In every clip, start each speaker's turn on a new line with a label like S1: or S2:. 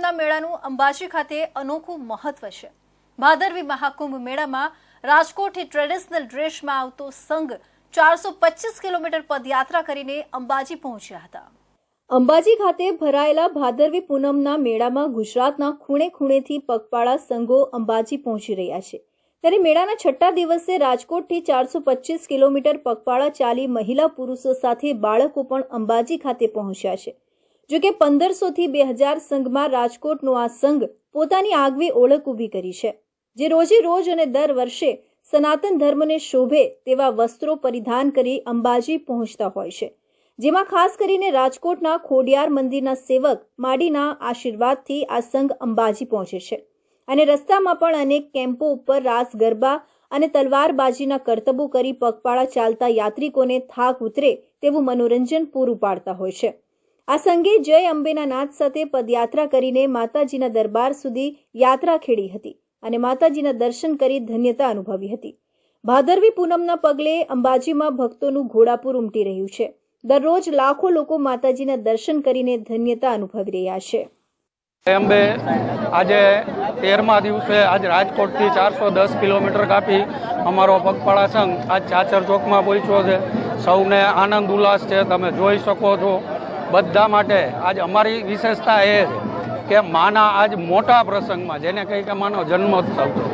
S1: પૂનમના મેળાનું અંબાજી ખાતે અનોખું મહત્વ છે. ભાદરવી મહાકુંભ મેળામાં રાજકોટથી ટ્રેડિશનલ ડ્રેસમાં આવતો સંઘ ચારસો પચીસ કિલોમીટર પદયાત્રા કરીને અંબાજી પહોંચ્યા હતા. અંબાજી ખાતે ભરાયેલા ભાદરવી પૂનમના મેળામાં ગુજરાતના ખૂણે ખૂણેથી પગપાળા સંઘો અંબાજી પહોંચી રહ્યા છે. ત્યારે મેળાના છઠ્ઠા દિવસે રાજકોટથી ચારસો પચીસ કિલોમીટર પગપાળા ચાલી મહિલા પુરુષો સાથે બાળકો પણ અંબાજી ખાતે પહોંચ્યા છે. જો કે પંદરસોથી બે હજાર સંઘમાં રાજકોટનો આ સંઘ પોતાની આગવી ઓળખ ઊભી કરી છે, જે રોજે રોજ અને દર વર્ષે સનાતન ધર્મને શોભે તેવા વસ્ત્રો પરિધાન કરી અંબાજી પહોંચતા હોય છે, જેમાં ખાસ કરીને રાજકોટના ખોડિયાર મંદિરના સેવક માડીના આશીર્વાદથી આ સંઘ અંબાજી પહોંચે છે અને રસ્તામાં પણ અનેક કેમ્પો ઉપર રાસ, ગરબા અને તલવારબાજીના કરતબો કરી પગપાળા ચાલતા યાત્રિકોને થાક ઉતરે તેવું મનોરંજન પૂરું પાડતા હોય છે. આ સંગે જય અંબેના નાદ સાથે પદયાત્રા કરીને માતાજીના દરબાર સુધી યાત્રા ખેડી હતી અને માતાજીના દર્શન કરી ધન્યતા અનુભવી હતી. ભાદરવી પૂનમના પગલે અંબાજીમાં ભક્તોનું ઘોડાપુર ઉમટી રહ્યું છે. દરરોજ લાખો લોકો માતાજીના દર્શન કરીને ધન્યતા અનુભવી રહ્યા છે.
S2: અંબે. આજે તેરમા દિવસે આજ રાજકોટથી ચારસો દસ કિલોમીટર કાપી અમારો પગપાળા સંઘ આજ ચાચર ચોકમાં પહોંચ્યો છે. સૌને આનંદ ઉલ્લાસ છે. તમે જોઈ શકો છો. બધા માટે આજ અમારી વિશેષતા એ છે કે માના આજ મોટા પ્રસંગમાં, જેને કહી કે માનો જન્મોત્સવ છે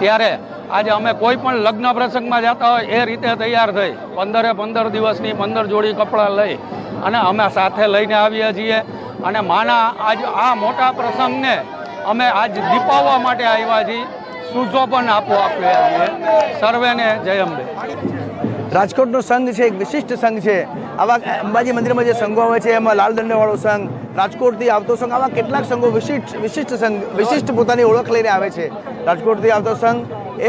S2: ત્યારે આજે અમે કોઈ પણ લગ્ન પ્રસંગમાં જતા હોય એ રીતે તૈયાર થઈ, પંદરે પંદર દિવસની પંદર જોડી કપડાં લઈ અને અમે સાથે લઈને આવીએ છીએ. અને માના આજ આ મોટા પ્રસંગને અમે આજ દીપાવવા માટે આવ્યા છીએ. સુશોભન આપો આપીએ છીએ સર્વેને જય અંબે.
S3: રાજકોટનો સંઘ છે, એક વિશિષ્ટ સંઘ છે. આવા અંબાજી મંદિરમાં જે સંઘો આવે છે, એમાં લાલ દંડવાળો સંઘ, રાજકોટથી આવતો સંઘ, આવા કેટલાક સંઘો વિશિષ્ટ વિશિષ્ટ સંઘ, વિશિષ્ટ પોતાની ઓળખ લઈને આવે છે. રાજકોટથી આવતો સંઘ,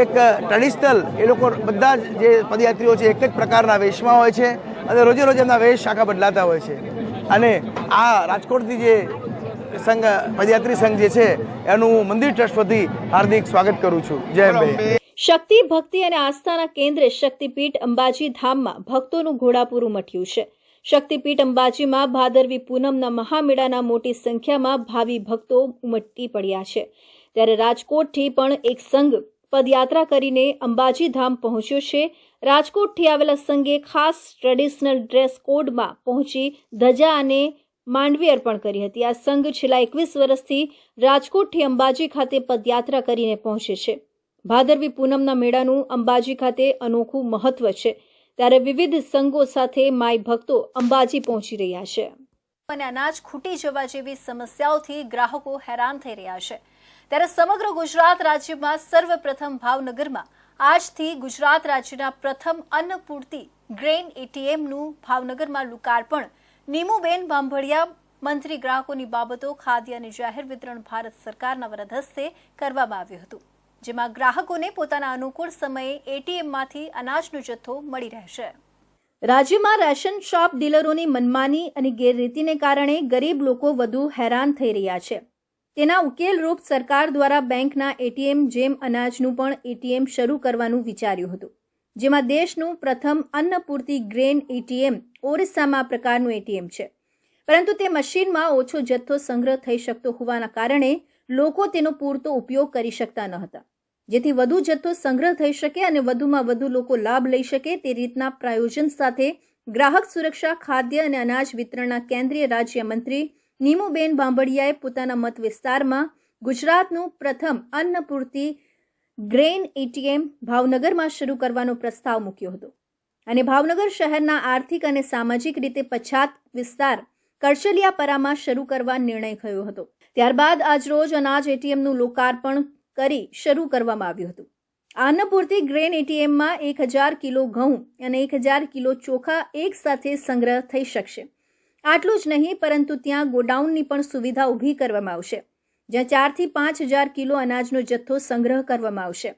S3: એક ટ્રેડિશનલ એ લોકો બધા જ જે પદયાત્રીઓ છે, એક જ પ્રકારના વેશમાં હોય છે અને રોજે રોજ એમના વેશ આખા બદલાતા હોય છે. અને આ રાજકોટથી જે સંઘ, પદયાત્રી સંઘ જે છે, એનું મંદિર ટ્રસ્ટ વતી હાર્દિક સ્વાગત કરું છું. જય
S1: શક્તિ, ભક્તિ અને આસ્થાના કેન્દ્રે શક્તિપીઠ અંબાજી ધામમાં ભક્તોનું ઘોડાપૂરું મઠ્યું છે. શક્તિપીઠ અંબાજીમાં ભાદરવી પૂનમના મહામેળાના મોટી સંખ્યામાં ભાવિ ભક્તો ઉમટી પડ્યા છે. ત્યારે રાજકોટથી પણ એક સંઘ પદયાત્રા કરીને અંબાજી ધામ પહોંચ્યો છે. રાજકોટથી આવેલા સંઘે ખાસ ટ્રેડિશનલ ડ્રેસ કોડમાં પહોંચી ધજા અને માંડવી અર્પણ કરી હતી. આ સંઘ છેલ્લા એકવીસ વર્ષથી રાજકોટથી અંબાજી ખાતે પદયાત્રા કરીને પહોંચે છે. ભાદરવી પૂનમના મેળાનું અંબાજી ખાતે અનોખું મહત્વ છે. ત્યારે વિવિધ સંઘો સાથે માય ભક્તો અંબાજી પહોંચી રહ્યા છે. અને અનાજ ખૂટી જવા જેવી સમસ્યાઓથી ગ્રાહકો હેરાન થઈ રહ્યા છે. ત્યારે સમગ્ર ગુજરાત રાજ્યમાં સર્વપ્રથમ ભાવનગરમાં આજથી ગુજરાત રાજ્યના પ્રથમ અન્નપૂર્તિ ગ્રેન એટીએમનું ભાવનગરમાં લોકાર્પણ. નીમુબેન બાંભળિયા, મંત્રી ગ્રાહકોની બાબતો, ખાદ્ય અને જાહેર વિતરણ ભારત સરકારના વરદ હસ્તે કરવામાં આવ્યું હતું. જેમાં ગ્રાહકોને પોતાના અનુકૂળ સમયે એટીએમમાંથી અનાજનો જથ્થો મળી રહેશે. રાજ્યમાં રેશન શોપ ડીલરોની મનમાની અને ગેરરીતિને કારણે ગરીબ લોકો વધુ હેરાન થઈ રહ્યા છે. તેના ઉકેલરૂપ સરકાર દ્વારા બેંકના એટીએમ જેમ અનાજનું પણ એટીએમ શરૂ કરવાનું વિચાર્યું હતું, જેમાં દેશનું પ્રથમ અન્નપૂર્તિ ગ્રેન એટીએમ ઓરિસ્સામાં પ્રકારનું એટીએમ છે. પરંતુ તે મશીનમાં ઓછો જથ્થો સંગ્રહ થઈ શકતો હોવાના કારણે લોકો તેનો પૂરતો ઉપયોગ કરી શકતા ન હતા. જેથી વધુ જથ્થો સંગ્રહ થઈ શકે અને વધુમાં વધુ લોકો લાભ લઈ શકે તે રીતના પ્રાયોજન સાથે ગ્રાહક સુરક્ષા, ખાદ્ય અને અનાજ વિતરણના કેન્દ્રીય રાજ્ય મંત્રી નીમુબેન બાંભડિયાએ પોતાના મત વિસ્તારમાં ગુજરાતનું પ્રથમ અન્નપૂર્તિ ગ્રેન એટીએમ ભાવનગરમાં શરૂ કરવાનો પ્રસ્તાવ મૂક્યો હતો. અને ભાવનગર શહેરના આર્થિક અને સામાજિક રીતે પછાત વિસ્તાર કરચલિયાપરામાં શરૂ કરવા નિર્ણય થયો હતો. ત્યારબાદ આજરોજ અનાજ એટીએમનું લોકાર્પણ કરી શરૂ કરવામાં આવ્યું હતું. આનપુરથી ગ્રેન એટીએમમાં એક હજાર કિલો ઘઉં અને એક હજાર કિલો ચોખા એક સાથે સંગ્રહ થઈ શકશે. આટલું જ નહીં, પરંતુ ત્યાં ગોડાઉનની પણ સુવિધા ઊભી કરવામાં આવશે, જ્યાં ચારથી પાંચ હજાર કિલો અનાજનો જથ્થો સંગ્રહ કરવામાં આવશે.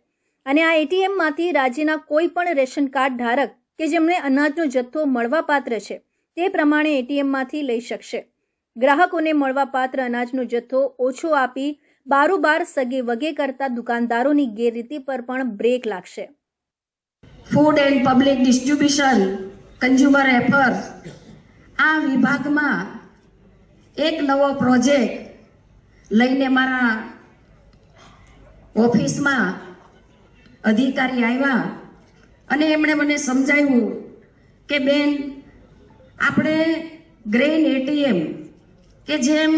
S1: અને આ એટીએમમાંથી રાજ્યના કોઈ પણ રેશન કાર્ડ ધારક કે જેમણે અનાજનો જથ્થો મળવાપાત્ર છે, તે પ્રમાણે એટીએમમાંથી લઈ શકશે. ગ્રાહકોને મળવાપાત્ર અનાજનો જથ્થો ઓછો આપી બારોબાર સગે વગે કરતા દુકાનદારોની ગેરરીતિ પર પણ બ્રેક લાગશે.
S4: Food and public distribution consumer affair આ વિભાગમાં એક નવો પ્રોજેક્ટ લઈને મારા ઓફિસમાં અધિકારી આવ્યા અને એમણે મને સમજાવ્યું કે બેન, આપણે ગ્રેન એટીએમ કે જેમ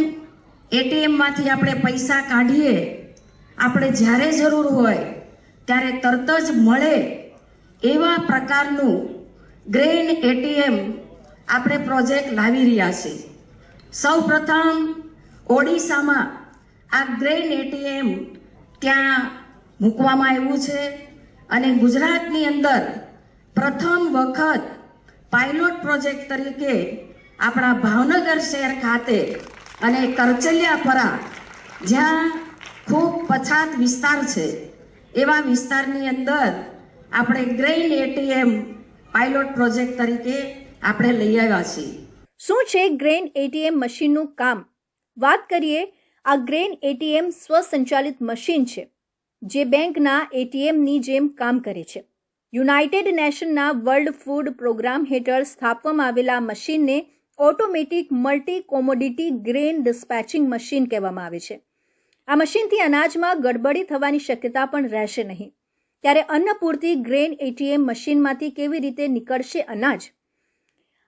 S4: એટીએમમાંથી આપણે પૈસા કાઢીએ, આપણે જ્યારે જરૂર હોય ત્યારે તરત જ મળે એવા પ્રકારનું ગ્રેન એટીએમ આપણે પ્રોજેક્ટ લાવી રહ્યા છીએ સૌ પ્રથમ ઓડિશામાં આ ગ્રેન એટીએમ ત્યાં મૂકવામાં આવ્યું છે અને ગુજરાતની અંદર પ્રથમ વખત પાયલોટ પ્રોજેક્ટ તરીકે આપણા ભાવનગર શહેર ખાતે અને કરચલિયા પરા જ્યાં ખૂબ પછાત વિસ્તાર છે, એવા વિસ્તારની અંદર આપણે ગ્રેન એટીએમ પાયલોટ પ્રોજેક્ટ તરીકે આપણે લઈ આવ્યા છીએ.
S1: શું છે ગ્રેન એટીએમ મશીનનું કામ? વાત કરીએ, આ ગ્રેન એટીએમ સ્વસંચાલિત મશીન છે, જે બેંકના એટીએમની જેમ કામ કરે છે. યુનાઇટેડ નેશનના વર્લ્ડ ફૂડ પ્રોગ્રામ હેઠળ સ્થાપવામાં આવેલા મશીનને automatic multi commodity grain dispatching machine કહેવામાં આવે છે. આ મશીનથી અનાજમાં ગડબડી થવાની શક્યતા પણ રહેશે નહીં. ત્યારે અન્ન પૂરતી ગ્રેન એટીએમ મશીનમાંથી કેવી રીતે નીકળશે અનાજ?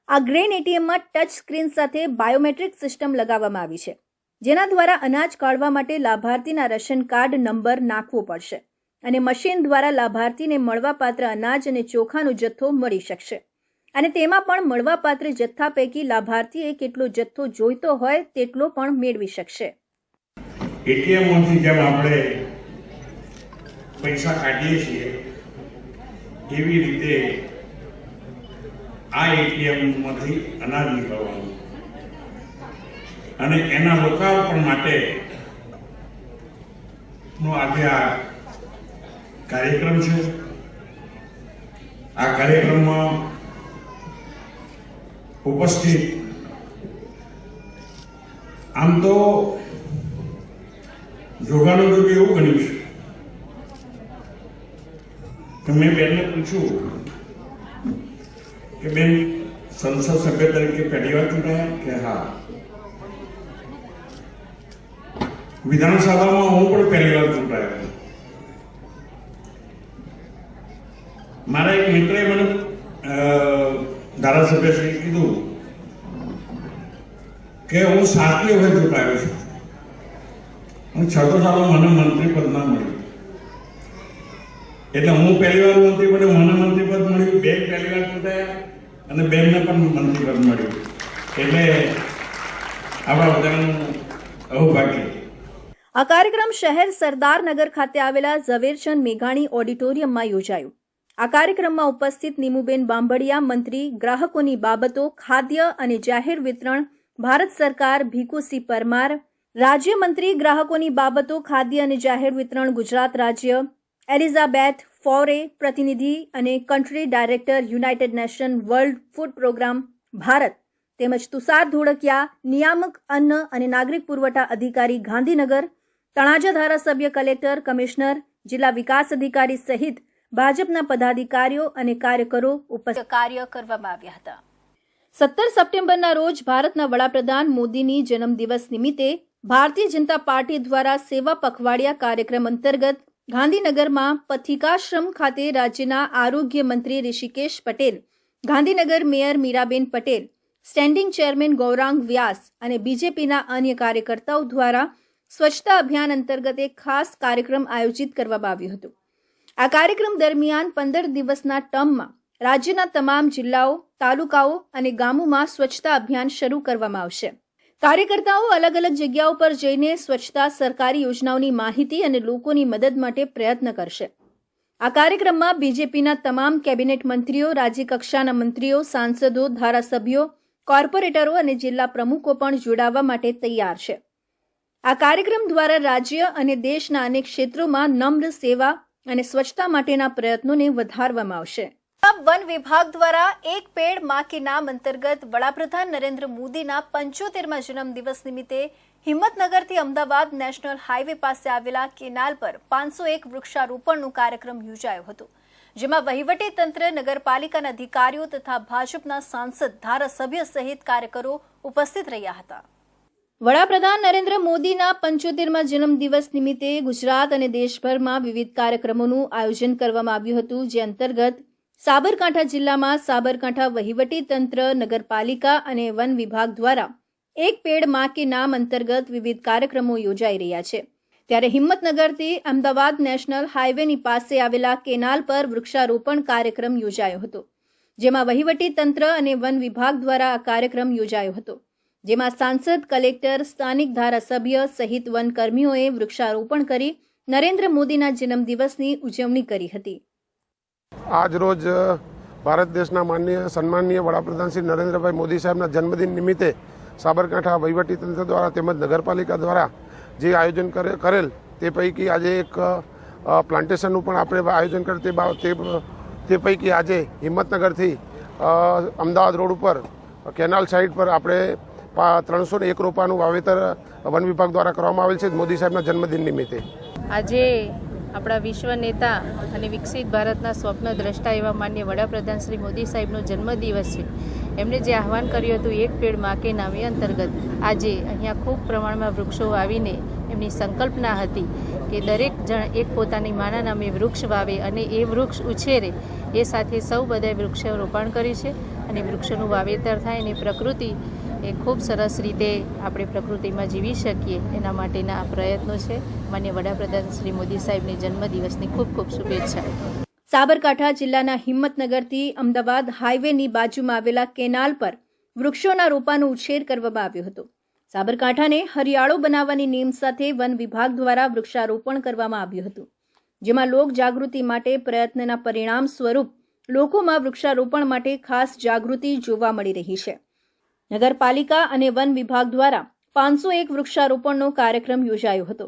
S1: આ ગ્રેન એટીએમમાં ટચ સ્ક્રીન સાથે બાયોમેટ્રિક સિસ્ટમ લગાવવામાં આવી છે, જેના દ્વારા અનાજ કાઢવા માટે લાભાર્થીના રેશન કાર્ડ નંબર નાખવો પડશે અને મશીન દ્વારા લાભાર્થીને મળવાપાત્ર અનાજ અને ચોખાનો જથ્થો મળી શકશે. અને તેમાં પણ મળવાપાત્ર જથ્થા પૈકી લાભાર્થીએ કેટલો જથ્થો જોઈતો હોય તેટલો પણ મેળવી શકશે.
S5: એટીએમમાંથી જેમ આપણે પૈસા કાઢીએ છીએ, એવી રીતે આ એટીએમમાંથી અનાજ નીકળવાનું. અને એના લોકાર્પણ માટે નો આજે આ કાર્યક્રમ છે. આ કાર્યક્રમમાં ઉપસ્થિત. આમ તો જોગાનું જોગ એવું બન્યું છે. કે મેં બેનને પૂછ્યું કે બેન, સંસદ સભ્ય તરીકે પહેલી વાર ચૂંટાયા? કે હા. વિધાનસભામાં હું પણ પહેલી વાર ચૂંટાયો. મારા એક મિત્રએ મને ધારાસભ્ય ધારાસભ્યશ્રીએ કીધું કે હું સાતમી વખત ચૂંટાયો છું. હું છઠ્ઠો સાલો મને મંત્રી પદ ના મળ્યું. એટલે હું પહેલી વાર મંત્રી પદે મને મંત્રી પદ મળ્યું, બેન પહેલી વાર ચૂંટાયા અને બેનને પણ મંત્રી પદ મળ્યું. એટલે આપણા બધાનું અવભાગ્ય
S1: આ કાર્યક્રમ શહેર સરદારનગર ખાતે આવેલા ઝવેરચંદ મેઘાણી ઓડિટોરિયમમાં યોજાયો. આ કાર્યક્રમમાં ઉપસ્થિત નીમુબેન બાંભડિયા, મંત્રી, ગ્રાહકોની બાબતો, ખાદ્ય અને જાહેર વિતરણ, ભારત સરકાર ભીખુસિંહ પરમાર, રાજ્યમંત્રી, ગ્રાહકોની બાબતો, ખાદ્ય અને જાહેર વિતરણ, ગુજરાત રાજ્ય, એલિઝાબેથ ફોરે, પ્રતિનિધિ અને country director, united nation world food programme, Bharat. તેમજ તુષાર ધોળકિયા, નિયામક અન્ન અને નાગરિક પુરવઠા અધિકારી, ગાંધીનગર તણાજા ધારાસભ્ય કલેક્ટર, કમિશનર, જિલ્લા વિકાસ અધિકારી સહિત ભાજપના પદાધિકારીઓ અને કાર્યકરો ઉપસ્થિત કાર્ય કરવામાં આવ્યા હતા. સત્તર સપ્ટેમ્બરના રોજ ભારતના વડાપ્રધાન મોદીની જન્મદિવસ નિમિત્તે ભારતીય જનતા પાર્ટી દ્વારા સેવા પખવાડિયા કાર્યક્રમ અંતર્ગત ગાંધીનગરમાં પથિકાશ્રમ ખાતે રાજ્યના આરોગ્ય મંત્રી Rushikesh Patel Gandhinagar mayor Miraben Patel standing chairman Gaurang Vyas અને બીજેપીના અન્ય કાર્યકર્તાઓ દ્વારા સ્વચ્છતા અભિયાન અંતર્ગત એક ખાસ કાર્યક્રમ આયોજિત કરવામાં આવ્યો હતો. આ કાર્યક્રમ દરમિયાન પંદર દિવસના ટર્મમાં રાજ્યના તમામ જિલ્લાઓ, તાલુકાઓ અને ગામોમાં સ્વચ્છતા અભિયાન શરૂ કરવામાં આવશે. કાર્યકર્તાઓ અલગ અલગ જગ્યાઓ પર જઈને સ્વચ્છતા સરકારી યોજનાઓની માહિતી અને લોકોની મદદ માટે પ્રયત્ન કરશે. આ કાર્યક્રમમાં બીજેપીના તમામ કેબિનેટ મંત્રીઓ, રાજ્યકક્ષાના મંત્રીઓ, સાંસદો, ધારાસભ્યો, કોર્પોરેટરો અને જિલ્લા પ્રમુખો પણ જોડાવા માટે તૈયાર છે. આ કાર્યક્રમ દ્વારા રાજ્ય અને દેશના અનેક ક્ષેત્રોમાં નમ્ર સેવા અને સ્વચ્છતા માટેના પ્રયત્નોને વધારવામાં આવશે. વન વિભાગ દ્વારા એક પેડમાં કે નામ અંતર્ગત વડાપ્રધાન નરેન્દ્ર મોદીના પંચોતેરમા જન્મદિવસ નિમિત્તે હિંમતનગરથી અમદાવાદ નેશનલ હાઈવે પાસે આવેલા કેનાલ પર પાંચસો એક વૃક્ષારોપણનો કાર્યક્રમ યોજાયો હતો, જેમાં વહીવટી તંત્ર, નગરપાલિકાના અધિકારીઓ તથા ભાજપના સાંસદ, ધારાસભ્ય સહિત કાર્યકરો ઉપસ્થિત રહ્યા હતા. વડાપ્રધાન નરેન્દ્ર મોદીના પંચોતેરમાં જન્મદિવસ નિમિત્તે ગુજરાત અને દેશભરમાં વિવિધ કાર્યક્રમોનું આયોજન કરવામાં આવ્યું હતું, જે અંતર્ગત સાબરકાંઠા જિલ્લામાં સાબરકાંઠા વહીવટી તંત્ર, નગરપાલિકા અને વન વિભાગ દ્વારા એક પેડમાં કે નામ અંતર્ગત વિવિધ કાર્યક્રમો યોજાઈ રહ્યા છે. ત્યારે હિંમતનગરથી અમદાવાદ નેશનલ હાઈવેની પાસે આવેલા કેનાલ પર વૃક્ષારોપણ કાર્યક્રમ યોજાયો હતો, જેમાં વહીવટી તંત્ર અને વન વિભાગ દ્વારા આ કાર્યક્રમ યોજાયો હતો. જેમાં સાંસદ, કલેક્ટર, સ્થાનિક ધારાસભ્ય સહિત વનકર્મીઓએ વૃક્ષારોપણ કરી નરેન્દ્ર મોદીના જન્મદિવસની ઉજવણી કરી હતી.
S6: આજ રોજ ભારત દેશના માનનીય સન્માનીય વડાપ્રધાન શ્રી નરેન્દ્રભાઈ મોદી સાહેબના જન્મદિન નિમિત્તે સાબરકાંઠા વહીવટીતંત્ર દ્વારા તેમજ નગરપાલિકા દ્વારા જે આયોજન કરે- કરેલ તે પૈકી આજે એક પ્લાન્ટેશનનું પણ આપણે આયોજન કરે, તે તે પૈકી આજે હિંમતનગરથી અમદાવાદ રોડ ઉપર, કેનાલ સાઇડ પર આપણે ત્રણસો એક રોપાનું વાવેતર વન વિભાગ દ્વારા કરવામાં આવેલ છે. મોદી સાહેબના જન્મદિન નિમિત્તે.
S7: આજે આપણા વિશ્વ નેતા અને વિકસિત ભારતના સ્વપ્ન દ્રષ્ટા એવા માન્ય વડાપ્રધાન શ્રી મોદી સાહેબનો જન્મદિવસ છે. એમણે જે આહવાન કર્યું હતું એક પેડમાં કે નામ અંતર્ગત, આજે અહીંયા ખૂબ પ્રમાણમાં વૃક્ષો વાવીને એમની સંકલ્પના હતી કે દરેક જણ એક પોતાની માના નામે વૃક્ષ વાવે અને એ વૃક્ષ ઉછેરે. એ સાથે સૌ બધાએ વૃક્ષો રોપાણ કર્યું છે અને વૃક્ષોનું વાવેતર થાય અને પ્રકૃતિ એ ખૂબ સરસ રીતે આપણે પ્રકૃતિમાં જીવી શકીએ એના માટેના આ પ્રયત્નો છે. માન્ય વડાપ્રધાન શ્રી મોદી સાહેબની જન્મદિવસની ખૂબ ખૂબ શુભેચ્છા.
S1: સાબરકાંઠા જિલ્લાના હિંમતનગરથી અમદાવાદ હાઈવેની બાજુમાં આવેલા કેનાલ પર વૃક્ષોના રોપાનો ઉછેર કરવામાં આવ્યો હતો. સાબરકાંઠાને હરિયાળો બનાવવાની નેમ સાથે વન વિભાગ દ્વારા વૃક્ષારોપણ કરવામાં આવ્યું હતું. જેમાં લોક જાગૃતિ માટે પ્રયત્નના પરિણામ સ્વરૂપ લોકોમાં વૃક્ષારોપણ માટે ખાસ જાગૃતિ જોવા મળી રહી છે. નગરપાલિકા અને વન વિભાગ દ્વારા પાંચસો એક વૃક્ષારોપણનો કાર્યક્રમ યોજાયો હતો.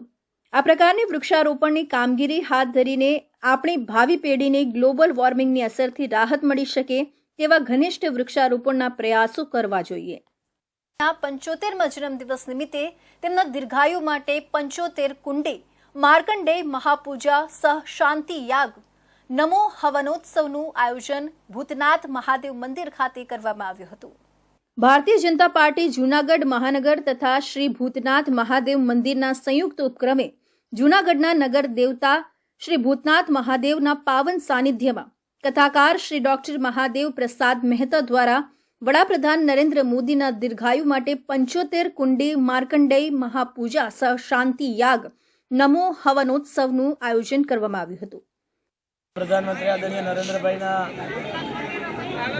S1: આ પ્રકારની વૃક્ષારોપણની કામગીરી હાથ ધરીને આપણી ભાવિ પેઢીને ગ્લોબલ વોર્મિંગની અસરથી રાહત મળી શકે તેવા ઘનિષ્ઠ વૃક્ષારોપણના પ્રયાસો કરવા જોઈએ. પંચોતેરમાં જન્મદિવસ નિમિત્તે તેમના દીર્ઘાયુ માટે પંચોતેર કુંડે માર્કંડે મહાપૂજા સહ શાંતિ યાગ નમો હવનોત્સવનું આયોજન ભૂતનાથ મહાદેવ મંદિર ખાતે કરવામાં આવ્યું હતું. ભારતીય જનતા પાર્ટી જૂનાગઢ મહાનગર તથા શ્રી ભૂતનાથ મહાદેવ મંદિરના સંયુક્ત ઉપક્રમે જૂનાગઢના નગર દેવતા શ્રી ભૂતનાથ મહાદેવના પાવન સાનિધ્યમાં કથાકાર શ્રી ડોક્ટર મહાદેવ પ્રસાદ મહેતા દ્વારા વડાપ્રધાન નરેન્દ્ર મોદીના દીર્ઘાયુ માટે પંચોતેર કુંડી માર્કંડેય મહાપૂજા સહ શાંતિ યાગ નમો હવનોત્સવનું આયોજન કરવામાં આવ્યું હતું.
S8: પ્રધાનમંત્રી આદરણીય નરેન્દ્રભાઈના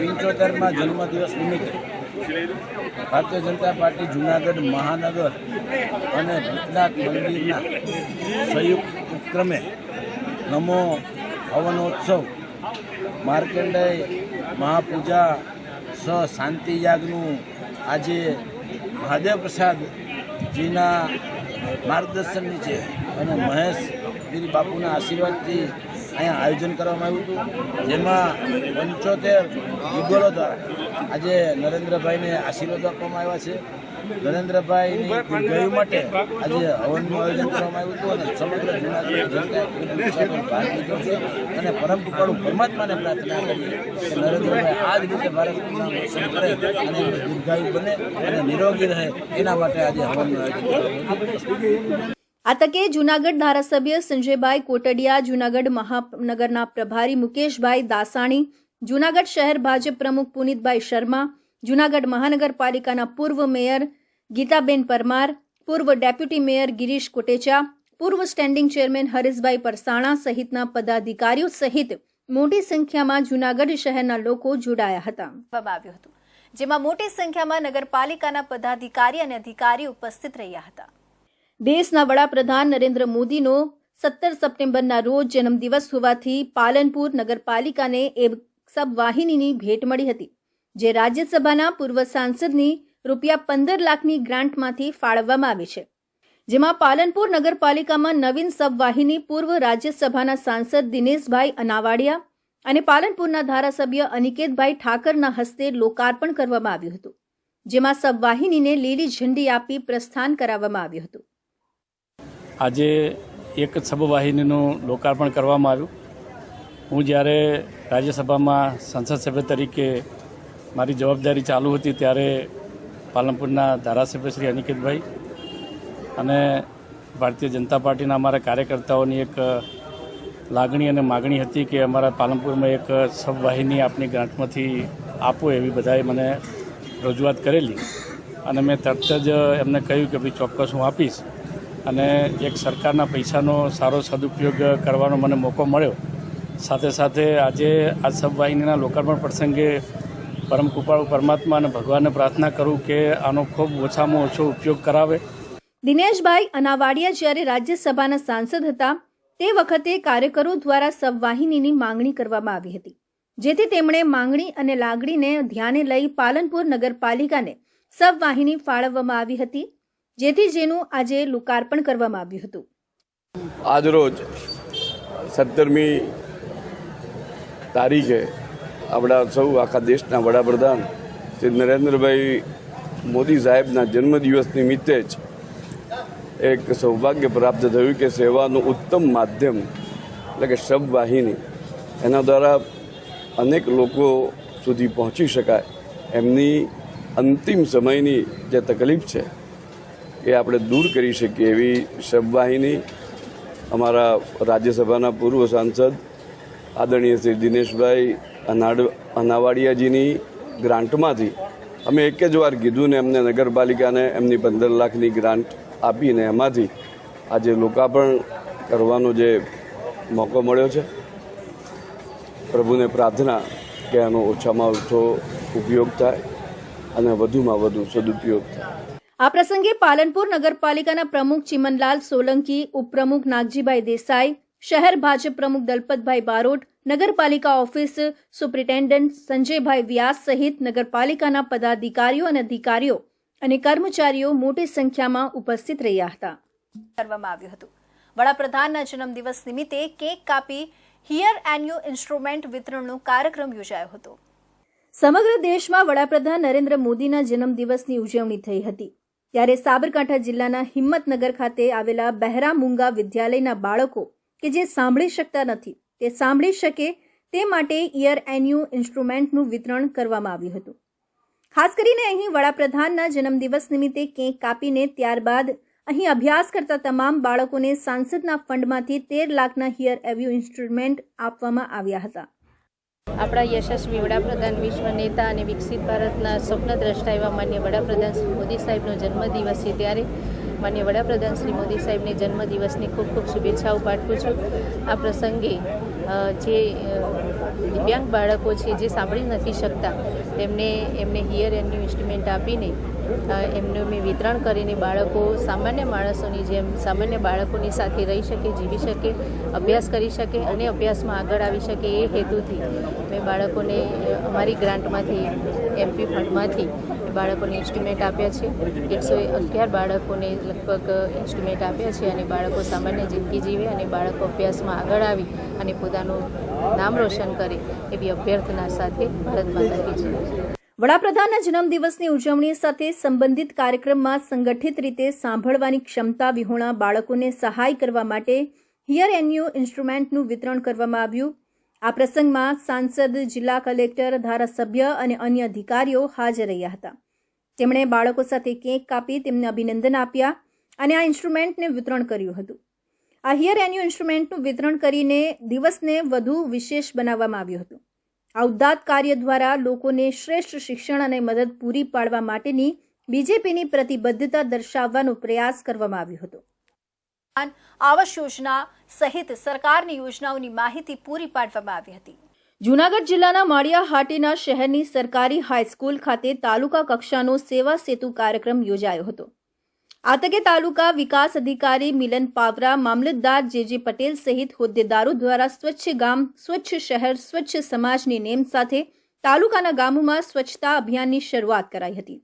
S8: પંચોતેરમાં જન્મદિવસ નિમિત્તે ભારતીય જનતા પાર્ટી જૂનાગઢ મહાનગર અને ભૂતનાથ મંદિરના સંયુક્ત ઉપક્રમે નમો હવનોત્સવ માર્કંડય મહાપૂજા સ શાંતિ યાગનું આજે મહાદેવ પ્રસાદજીના માર્ગદર્શન નીચે અને મહેશ ગીરી બાપુના આશીર્વાદથી અહીંયા આયોજન કરવામાં આવ્યું હતું, જેમાં પંચોતેર યુગલો દ્વારા આજે નરેન્દ્રભાઈને આશીર્વાદ આપવામાં આવ્યા છે. નરેન્દ્રભાઈની દીર્ઘાયુ માટે આજે હવનનું આયોજન કરવામાં આવ્યું હતું અને સમગ્ર જૂનાગઢ છે અને પરમ કૃપાળુ પરમાત્માને પ્રાર્થના કરીએ કે નરેન્દ્રભાઈ આ જ રીતે ભારતનું નામ રોશન કરે અને દીર્ઘાયુ બને અને નિરોગી રહે. એના માટે આજે હવનનું આયોજન કરવામાં
S1: આ તકે જૂનાગઢ ધારાસભ્ય સંજયભાઈ કોટડિયા, જૂનાગઢ મહાનગરના પ્રભારી મુકેશભાઈ દાસાણી, જૂનાગઢ શહેર ભાજપ પ્રમુખ પુનિતભાઈ શર્મા, જૂનાગઢ મહાનગરપાલિકાના પૂર્વ મેયર ગીતાબેન પરમાર, પૂર્વ ડેપ્યુટી મેયર ગિરીશ કોટેચા, પૂર્વ સ્ટેન્ડિંગ ચેરમેન હરીશભાઈ પરસાણા સહિતના પદાધિકારીઓ સહિત મોટી સંખ્યામાં જૂનાગઢ શહેરના લોકો જોડાયા હતા. આવ્યું હતું, જેમાં મોટી સંખ્યામાં નગરપાલિકાના પદાધિકારી અને અધિકારી ઉપસ્થિત રહ્યા હતા. દેશના વડાપ્રધાન નરેન્દ્ર મોદીનો સત્તર સપ્ટેમ્બરના રોજ જન્મદિવસ હોવાથી પાલનપુર નગરપાલિકાને એ સબવાહિનીની ભેટ મળી હતી, જે રાજ્યસભાના પૂર્વ સાંસદની રૂપિયા પંદર લાખની ગ્રાન્ટમાંથી ફાળવવામાં આવી છે. જેમાં પાલનપુર નગરપાલિકામાં નવીન સબવાહિની પૂર્વ રાજ્યસભાના સાંસદ દિનેશભાઈ અનાવાડિયા અને પાલનપુરના ધારાસભ્ય અનિકેતભાઈ ઠાકરના હસ્તે લોકાર્પણ કરવામાં આવ્યું હતું, જેમાં સબવાહિનીને લીલી ઝંડી આપી પ્રસ્થાન કરાવવામાં આવ્યું હતું.
S9: આજે એક સબવાહિનીનું લોકાર્પણ કરવામાં આવ્યું. હું જ્યારે રાજ્યસભામાં સંસદ સભ્ય તરીકે મારી જવાબદારી ચાલુ હતી ત્યારે પાલનપુરના ધારાસભ્ય શ્રી અનિકેતભાઈ અને ભારતીય જનતા પાર્ટીના અમારા કાર્યકર્તાઓની એક લાગણી અને માગણી હતી કે અમારા પાલનપુરમાં એક સબવાહિની આપની ગ્રાન્ટમાંથી આપો એવી બધાએ મને રજૂઆત કરેલી. અને મેં તરત જ એમને કહ્યું કે ભાઈ ચોક્કસ હું આપીશ. અને એક સરકારના પૈસાનો સારો સદુપયોગ કરવાનો મને મોકો મળ્યો. સાથે સાથે આજે આ સબવાહિનીના લોકાર્પણ પ્રસંગે પરમ કૃપાળુ પરમાત્મા અને ભગવાનને પ્રાર્થના કરું કે આનો ખૂબ ઓછામાં ઓછો ઉપયોગ કરાવે.
S1: દિનેશભાઈ અનાવાડિયા જ્યારે રાજ્યસભાના સાંસદ હતા, તે વખતે કાર્યકરો દ્વારા સબવાહિનીની માંગણી કરવામાં આવી હતી. જેથી તેમણે માંગણી અને લાગણીને ધ્યાને લઈ પાલનપુર નગરપાલિકાને સબવાહિની ફાળવવામાં આવી હતી. જેથી જેનું આજે લોકાર્પણ કરવામાં આવ્યું હતું.
S10: આજરોજ સત્તરમી તારીખે આપણા સૌ આખા દેશના વડાપ્રધાન શ્રી નરેન્દ્રભાઈ મોદી સાહેબના જન્મદિવસ નિમિત્તે જ એક સૌભાગ્ય પ્રાપ્ત થયું કે સેવાનું ઉત્તમ માધ્યમ એટલે કે શબવાહિની એના દ્વારા અનેક લોકો સુધી પહોંચી શકાય. એમની અંતિમ સમયની જે તકલીફ છે એ આપણે દૂર કરી શકીએ એવી શબવાહિની અમારા રાજ્યસભાના પૂર્વ સાંસદ આદરણીય શ્રી દિનેશભાઈ અનાડ, અનાવાડિયાજીની ગ્રાન્ટમાંથી અમે એક જ વાર કીધું ને એમને નગરપાલિકાને એમની પંદર લાખની ગ્રાન્ટ આપીને એમાંથી આજે લોકાર્પણ કરવાનો જે મોકો મળ્યો છે. પ્રભુને પ્રાર્થના કે આનો ઓછામાં ઓછો ઉપયોગ થાય અને વધુમાં વધુ સદુપયોગ થાય.
S1: આ પ્રસંગે પાલનપુર નગરપાલિકાના પ્રમુખ ચિમનલાલ સોલંકી ઉપપ્રમુખ નાગજીભાઈ દેસાઈ શહેર ભાજપ પ્રમુખ દલપતભાઈ બારોટ નગરપાલિકા ઓફિસ સુપ્રિન્ટેન્ડન્ટ સંજયભાઈ વ્યાસ સહિત નગરપાલિકાના પદાધિકારીઓ અને અધિકારીઓ અને કર્મચારીઓ મોટી સંખ્યામાં ઉપસ્થિત રહ્યા હતા. કરવામાં આવ્યું હતું. વડાપ્રધાનના જન્મદિવસ નિમિત્તે કેક કાપી હિયર એન્યુ ઇન્સ્ટ્રુમેન્ટ વિતરણનો કાર્યક્રમ યોજાયો હતો. સમગ્ર દેશમાં વડાપ્રધાન નરેન્દ્ર મોદીના જન્મદિવસની ઉજવણી થઈ હતી. ત્યારે સાબરકાંઠા જિલ્લાના હિંમતનગર ખાતે આવેલા બહેરા મુંગા વિદ્યાલયના બાળકો કે જે સાંભળી શકતા નથી, તે સાંભળી શકે તે માટે ઇયર એન્યુ ઇન્સ્ટ્રુમેન્ટનું વિતરણ કરવામાં આવ્યું હતું. ખાસ કરીને અહીં વડાપ્રધાનના જન્મદિવસ નિમિત્તે કેક કાપીને ત્યારબાદ અહીં અભ્યાસ કરતા તમામ બાળકોને સાંસદના ફંડમાંથી તેર લાખના હિયર એવ્યુ ઇન્સ્ટ્રુમેન્ટ આપવામાં આવ્યા હતા.
S7: આપણા યશસ્વી વડાપ્રધાન વિશ્વ નેતા અને વિકસિત ભારતના સ્વપ્નદ્રષ્ટા એવા માન્ય વડાપ્રધાન શ્રી મોદી સાહેબનો જન્મદિવસ છે ત્યારે. માન્ય વડાપ્રધાન શ્રી મોદી સાહેબને જન્મદિવસની ખૂબ ખૂબ શુભેચ્છાઓ પાઠવું છું. આ પ્રસંગે જે દિવ્યાંગ બાળકો છે જે સાંભળી નથી શકતા, તેમને, એમને હિયર એન્યુ ઇન્સ્ટ્રુમેન્ટ આપીને એમનું મેં વિતરણ કરીને બાળકો, સામાન્ય માણસોની જેમ સામાન્ય બાળકોની સાથે રહી શકે, જીવી શકે, અભ્યાસ કરી શકે અને અભ્યાસમાં આગળ આવી શકે એ હેતુથી મેં બાળકોને અમારી ગ્રાન્ટમાંથી, એમપી ફંડમાંથી બાળકોને ઇન્સ્ટ્રુમેન્ટ આપ્યા છે. એકસો અગિયાર બાળકોને લગભગ ઇન્સ્ટ્રુમેન્ટ આપ્યા છે અને બાળકો સામાન્ય જિંદગી જીવે અને બાળકો અભ્યાસમાં આગળ આવી અને પોતાનું નામ રોશન કરે એવી અભ્યર્થના સાથે ભારત માતા જય.
S1: વડાપ્રધાનના જન્મદિવસની ઉજવણી સાથે સંબંધિત કાર્યક્રમમાં સંગઠિત રીતે સાંભળવાની ક્ષમતા વિહોણા બાળકોને સહાય કરવા માટે હિયર એન્યુ ઇન્સ્ટ્રુમેન્ટનું વિતરણ કરવામાં આવ્યું. આ પ્રસંગમાં સાંસદ, જિલ્લા કલેક્ટર, ધારાસભ્ય અને અન્ય અધિકારીઓ હાજર રહ્યા હતા. તેમણે બાળકો સાથે કેક કાપી તેમને અભિનંદન આપ્યા અને આ ઇન્સ્ટ્રુમેન્ટને વિતરણ કર્યું હતું. આ હિયર એન્યુ ઇન્સ્ટ્રુમેન્ટનું વિતરણ કરીને દિવસને વધુ વિશેષ બનાવવામાં આવ્યું હતું. આ ઉદાત્ત કાર્ય દ્વારા લોકોને શ્રેષ્ઠ શિક્ષણ અને મદદ પૂરી પાડવા માટેની બીજેપીની પ્રતિબદ્ધતા દર્શાવવાનો પ્રયાસ કરવામાં આવ્યો હતો. આવાસ યોજના સહિત સરકારની યોજનાઓની માહિતી પૂરી પાડવામાં આવી હતી. જૂનાગઢ જિલ્લાના માળિયા હાટીના શહેરની સરકારી હાઈસ્કૂલ ખાતે તાલુકા કક્ષાનો સેવા સેતુ કાર્યક્રમ યોજાયો હતો. આ તાલુકા વિકાસ અધિકારી મિલન પાવરા, મામલતદાર જે જે પટેલ સહિત હોદ્દેદારો દ્વારા સ્વચ્છ ગામ, સ્વચ્છ શહેર, સ્વચ્છ સમાજની નેમ સાથે તાલુકાના ગામોમાં સ્વચ્છતા અભિયાનની શરૂઆત કરાઈ હતી.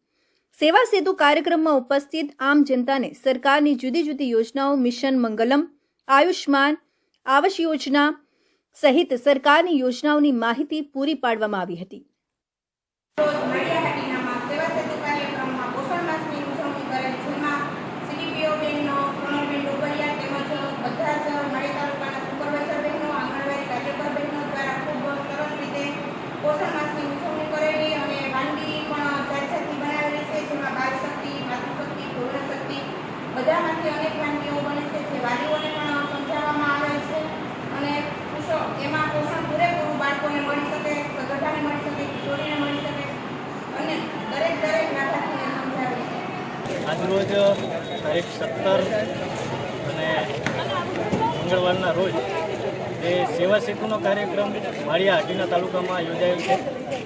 S1: સેવા સેતુ કાર્યક્રમમાં ઉપસ્થિત આમ જનતાને સરકારની જુદી જુદી યોજનાઓ, મિશન મંગલમ, આયુષ્માન, આવાસ યોજના સહિત સરકારની યોજનાઓની માહિતી પૂરી પાડવામાં આવી હતી.
S11: બધામાંથી અનેક વાનગીઓ બને છે, જે વાલીઓને પણ સમજાવવામાં આવે છે. અને એમાં પોષણ પૂરેપૂરું બાળકોને મળી શકે સગઠાને મળી શકે, કિશોરીને મળી શકે. અને દરેક દરેક લાભાર્થીને સમજાવે છે.
S12: આજરોજ તારીખ સત્તર અને મંગળવારના રોજ એ સેવા સેતુનો કાર્યક્રમ માળિયા હાટીના તાલુકામાં યોજાયેલ છે.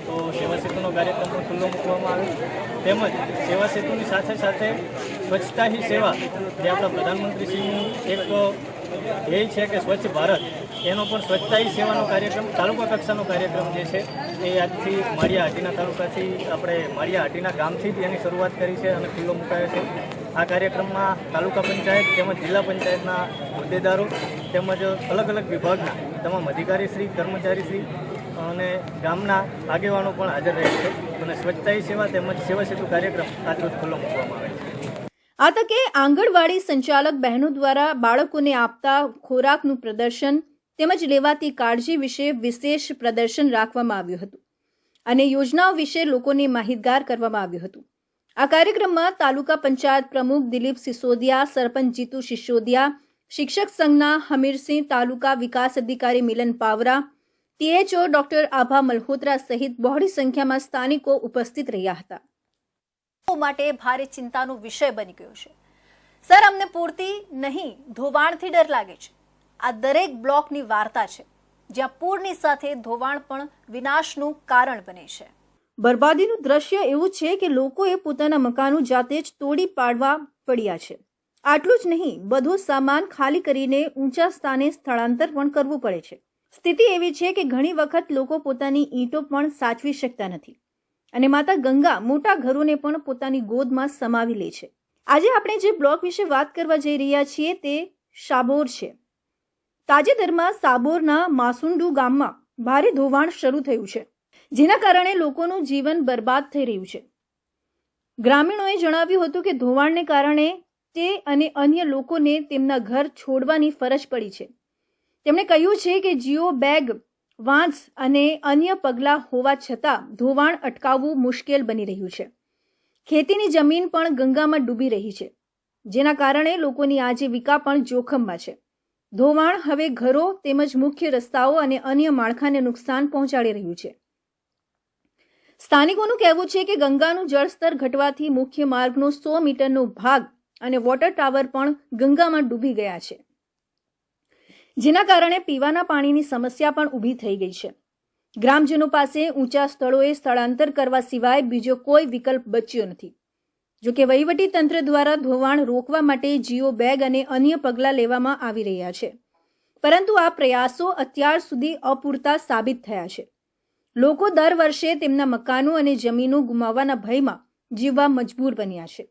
S12: તો સેવા સેતુનો કાર્યક્રમ ખુલ્લો મૂકવામાં આવ્યો. તેમજ સેવા સેતુની સાથે સાથે સ્વચ્છતા હી સેવા. જે આપણા પ્રધાનમંત્રીશ્રીનું એક ધ્યેય છે કે સ્વચ્છ ભારત, એનો પણ સ્વચ્છતા હી સેવાનો કાર્યક્રમ, તાલુકા કક્ષાનો કાર્યક્રમ જે છે, એ આજથી માળિયા હાટીના તાલુકાથી આપણે માળિયા હાટીના ગામથી જ એની શરૂઆત કરી છે અને ખુલ્લો મુકાયો છે. આ કાર્યક્રમમાં તાલુકા પંચાયત તેમજ જિલ્લા પંચાયતના હોદ્દેદારો તેમજ અલગ અલગ વિભાગના તમામ અધિકારીશ્રી, કર્મચારીશ્રી અને ગામના આગેવાનો પણ હાજર રહે છે. અને સ્વચ્છતા સેવા તેમજ સેવા સેતુ કાર્યક્રમ આજરોજ ખુલ્લો મૂકવામાં આવે છે.
S1: આ તકે આંગણવાડી સંચાલક બહેનો દ્વારા બાળકોને આપતા ખોરાકનું પ્રદર્શન તેમજ લેવાતી કાળજી વિશે વિશેષ પ્રદર્શન રાખવામાં આવ્યું હતું અને યોજનાઓ વિશે લોકોને માહિતગાર કરવામાં આવ્યું હતું. આ કાર્યક્રમમાં તાલુકા પંચાયત પ્રમુખ દિલીપ સિસોદિયા, સરપંચ જીતુ સિસોદિયા, શિક્ષક સંઘના હમીરસિંહ તાલુકા વિકાસ અધિકારી મિલન પાવરા, ટીએચઓ ડોક્ટર આભા મલ્હોત્રા સહિત બહોળી સંખ્યામાં સ્થાનિકો ઉપસ્થિત રહ્યા હતા. માટે ભારે ચિંતાનો વિષય બની ગયો છે. સર, અમને પૂરતી નહીં, ધોવાણથી ડર લાગે છે. આ દરેક બ્લોકની વાર્તા છે, જ્યાં પૂરની સાથે ધોવાણ પણ વિનાશનું કારણ બને છે. બરબાદીનું દ્રશ્ય એવું છે કે લોકોએ પોતાના મકાનો જાતે જ તોડી પાડવા પડ્યા છે. આટલું જ નહીં, બધો સામાન ખાલી કરીને ઊંચા સ્થાને સ્થળાંતર પણ કરવું પડે છે. સ્થિતિ એવી છે કે ઘણી વખત લોકો પોતાની ઈંટો પણ સાચવી શકતા નથી. અને માતા ગંગા મોટા ઘરોને પણ પોતાની ગોદમાં સમાવી લે છે. આજે આપણે જે બ્લોક વિશે વાત કરવા જઈ રહ્યા છીએ તે સાબોર છે. તાજેતરમાં સાબોરના માસુંડુ ગામમાં ભારે ધોવાણ શરૂ થયું છે, જેના કારણે લોકોનું જીવન બરબાદ થઈ રહ્યું છે. ગ્રામીણોએ જણાવ્યું હતું કે ધોવાણને કારણે તે અને અન્ય લોકોને તેમના ઘર છોડવાની ફરજ પડી છે. તેમણે કહ્યું છે કે જીઓ બેગ વાંસ અને અન્ય પગલાં હોવા છતાં ધોવાણ અટકાવવું મુશ્કેલ બની રહ્યું છે. ખેતીની જમીન પણ ગંગામાં ડૂબી રહી છે, જેના કારણે લોકોની આજીવિકા પણ જોખમમાં છે. ધોવાણ હવે ઘરો તેમજ મુખ્ય રસ્તાઓ અને અન્ય માળખાને નુકસાન પહોંચાડી રહ્યું છે. સ્થાનિકોનું કહેવું છે કે ગંગાનું જળસ્તર ઘટવાથી મુખ્ય માર્ગનો સો મીટરનો ભાગ અને વોટર ટાવર પણ ગંગામાં ડૂબી ગયા છે. જેના કારણે પીવાના પાણીની સમસ્યા પણ ઊભી થઈ ગઈ છે. ગ્રામજનો પાસે ઊંચા સ્થળોએ સ્થળાંતર કરવા સિવાય બીજો કોઈ વિકલ્પ બચ્યો નથી. જોકે વહીવટી તંત્ર દ્વારા ધોવાણ રોકવા માટે જીઓ બેગ અને અન્ય પગલાં લેવામાં આવી રહ્યા છે. પરંતુ આ પ્રયાસો અત્યાર સુધી અપૂરતા સાબિત થયા છે. લોકો દર વર્ષે તેમના મકાનો અને જમીનો ગુમાવવાના ભયમાં જીવવા મજબૂર બન્યા છે.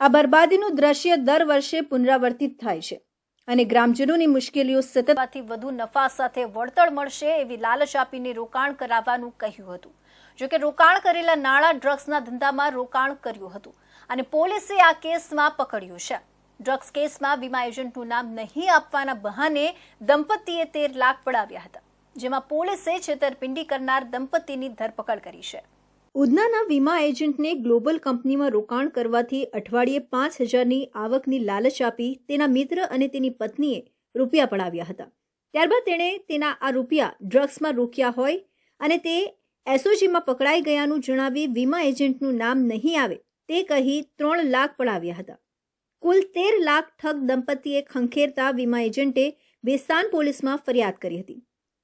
S1: આ બરબાદીનું દ્રશ્ય દર વર્ષે પુનરાવર્તિત થાય છે. અને ગ્રામજનોની મુશ્કેલીઓ સતતથી વધુ નફા સાથે વળતર મળશે એવી લાલચ આપીને રોકાણ કરાવવાનું કહ્યું હતું. જોકે રોકાણ કરેલા નાણાં ડ્રગ્સના ધંધામાં રોકાણ કર્યું હતું અને પોલીસે આ કેસમાં પકડ્યું છે. ડ્રગ્સ કેસમાં વીમા એજન્ટનું નામ નહીં આપવાના બહાને દંપતીએ તેર લાખ પડાવ્યા હતા, જેમાં પોલીસે છેતરપિંડી કરનાર દંપતીની ધરપકડ કરી છે. ઉધનાના વીમા એજન્ટને ગ્લોબલ કંપનીમાં રોકાણ કરવાથી અઠવાડિયે પાંચ હજારની આવકની લાલચ આપી તેના મિત્ર અને તેની પત્નીએ રૂપિયા પડાવ્યા હતા. ત્યારબાદ તેણે તેના આ રૂપિયા ડ્રગ્સમાં રોક્યા હોય અને તે એસઓજીમાં પકડાઈ ગયાનું જણાવી વીમા એજન્ટનું નામ નહીં આવે તે કહી ત્રણ લાખ પડાવ્યા હતા. કુલ તેર લાખ ઠગ દંપતીએ ખંખેરતા વીમા એજન્ટે બેસ્તાન પોલીસમાં ફરિયાદ કરી હતી.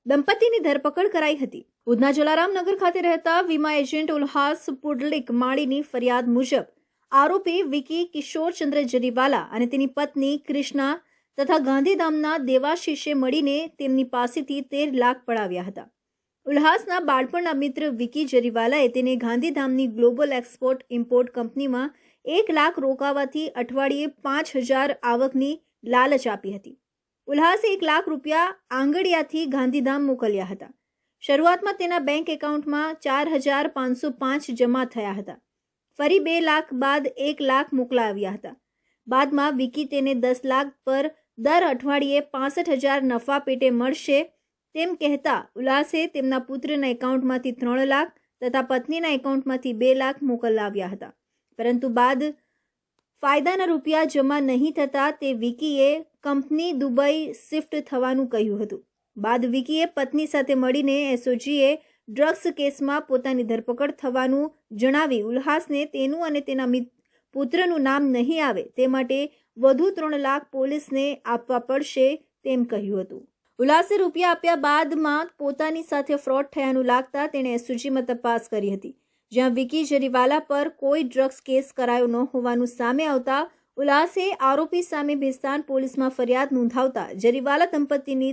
S1: દંપતીની ધરપકડ કરાઈ હતી. ઉધના જલારામ નગર ખાતે રહેતા વીમા એજન્ટ ઉલ્હાસ પુડલિક માળીની ફરિયાદ મુજબ આરોપી વિકી કિશોરચંદ્ર જરીવાલા અને તેની પત્ની ક્રિષ્ના તથા ગાંધીધામના દેવાશીષે મળીને તેમની પાસેથી તેર લાખ પડાવ્યા હતા. ઉલ્હાસના બાળપણના મિત્ર વિકી જરીવાલાએ તેને ગાંધીધામની ગ્લોબલ એક્સપોર્ટ ઇમ્પોર્ટ કંપનીમાં એક લાખ રોકાવાથી અઠવાડિયે પાંચ હજાર આવકની લાલચ આપી હતી. ઉલ્હાસે એક લાખ રૂપિયા આંગડિયાથી ગાંધીધામ મોકલ્યા હતા. શરૂઆતમાં તેના બેંક એકાઉન્ટમાં ચાર હજાર પાંચસો પાંચ જમા થયા હતા. ફરી બે લાખ બાદ એક લાખ મોકલાવ્યા હતા. બાદમાં વિકી તેને દસ લાખ પર દર અઠવાડિયે પાસઠ હજાર નફા પેટે મળશે તેમ કહેતા ઉલ્લાસે તેમના પુત્રના એકાઉન્ટમાંથી ત્રણ લાખ તથા પત્નીના એકાઉન્ટમાંથી બે લાખ મોકલાવ્યા હતા. પરંતુ બાદ ફાયદાના રૂપિયા જમા નહીં થતાં તે વિકીએ કંપની દુબઈ શિફ્ટ થવાનું કહ્યું હતું. બાદ વિકીએ પત્ની સાથે મળીને એસઓજીએ ડ્રગ્સ કેસમાં પોતાની ધરપકડ થવાનું જણાવી ઉલ્હાસને તેનું અને તેના પુત્રનું નામ નહીં આવે તે માટે વધુ ત્રણ લાખ પોલીસને આપવા પડશે તેમ કહ્યું હતું. ઉલ્લાસે રૂપિયા આપ્યા બાદમાં પોતાની સાથે ફ્રોડ થયાનું લાગતા તેણે એસઓજીમાં તપાસ કરી હતી. જ્યાં વિકી જરીવાલા પર કોઈ ડ્રગ્સ કેસ કરાયો ન હોવાનું સામે આવતા ઉલ્લાસે આરોપી સામે ભેસ્તાન પોલીસમાં ફરિયાદ નોંધાવતા જરીવાલા દંપતીની